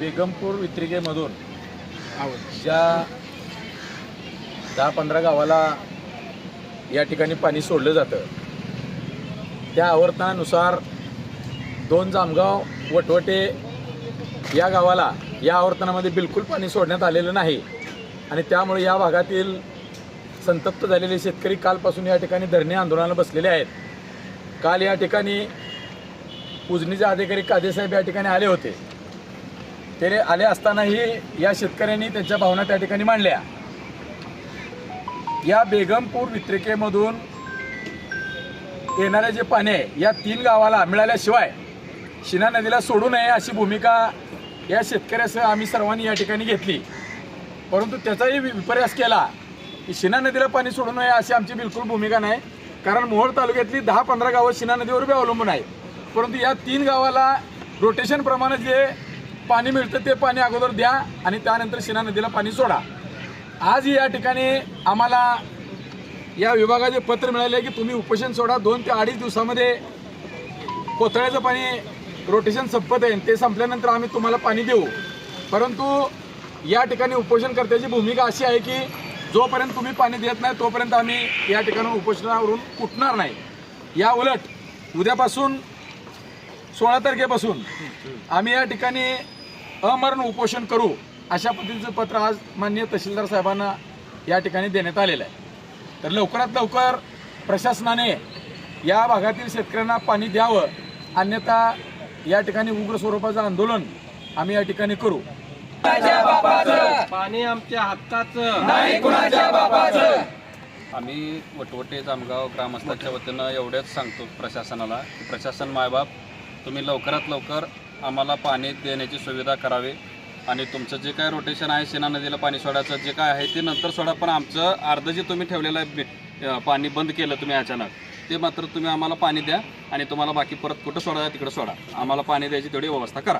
बेगमपूर वित्रिकेमधून ज्या दहा पंधरा गावाला या ठिकाणी पाणी सोडलं जातं त्या आवर्तनानुसार दोन जामगाव वटवटे या गावाला या आवर्तनामध्ये बिलकुल पाणी सोडण्यात आलेलं नाही आणि त्यामुळे या भागातील संतप्त झालेले शेतकरी कालपासून या ठिकाणी धरणे आंदोलनाला बसलेले आहेत. काल या ठिकाणी उजनीचे अधिकारी कादेसाहेब या ठिकाणी आले होते. ते आले असतानाही या शेतकऱ्यांनी त्यांच्या भावना त्या ठिकाणी मांडल्या. या बेगमपूर वित्रिकेमधून येणारे जे पाणी आहे या तीन गावाला मिळाल्याशिवाय शिना नदीला सोडू नये अशी भूमिका या शेतकऱ्यासह आम्ही सर्वांनी या ठिकाणी घेतली. परंतु त्याचाही वि- विपर्यास केला की शिना नदीला पाणी सोडू नये अशी आमची बिलकुल भूमिका नाही. कारण मोहोळ तालुक्यातली दहा पंधरा गावं शिना नदीवर बी अवलंबून आहेत. परंतु या तीन गावाला रोटेशनप्रमाणे जे पाणी मिळतं ते पाणी अगोदर द्या आणि त्यानंतर शिना नदीला पाणी सोडा. आज या ठिकाणी आम्हाला या विभागाचे पत्र मिळाले की तुम्ही उपोषण सोडा. दोन ते अडीच दिवसामध्ये कोथळ्याचं पाणी रोटेशन संपत आहे ते संपल्यानंतर आम्ही तुम्हाला पाणी देऊ. परंतु या ठिकाणी उपोषणकर्त्याची भूमिका अशी आहे की जोपर्यंत तुम्ही पाणी देत नाही तोपर्यंत आम्ही या ठिकाणी उपोषणावरून उठणार नाही. या उलट उद्यापासून सोळा तारखेपासून आम्ही या ठिकाणी अमरण उपोषण करू अशा पद्धतीचं पत्र आज माननीय तहसीलदार साहेबांना या ठिकाणी देण्यात आलेलं आहे. तर लवकरात लवकर प्रशासनाने या भागातील शेतकऱ्यांना पाणी द्यावं अन्यथा या ठिकाणी उग्र स्वरूपाचं आंदोलन आम्ही या ठिकाणी करू. पाणी आमच्या हक्काचं. आम्ही वटवटे जामगाव ग्रामस्थांच्या वतीनं एवढंच सांगतो प्रशासनाला की प्रशासन मायबाप तुम्ही लवकरात लवकर आम्हाला पाणी देण्याची सुविधा करावी. आणि तुमचं जे काय रोटेशन आहे सेना नदीला पाणी सोडायचं जे काय आहे ते नंतर सोडा. पण आमचं अर्ध जे तुम्ही ठेवलेलं आहे बे- पाणी बंद केलं तुम्ही अचानक ते मात्र तुम्ही आम्हाला पाणी द्या आणि तुम्हाला बाकी परत कुठं सोडायचं तिकडं सोडा. आम्हाला पाणी द्यायची तेवढी व्यवस्था करा.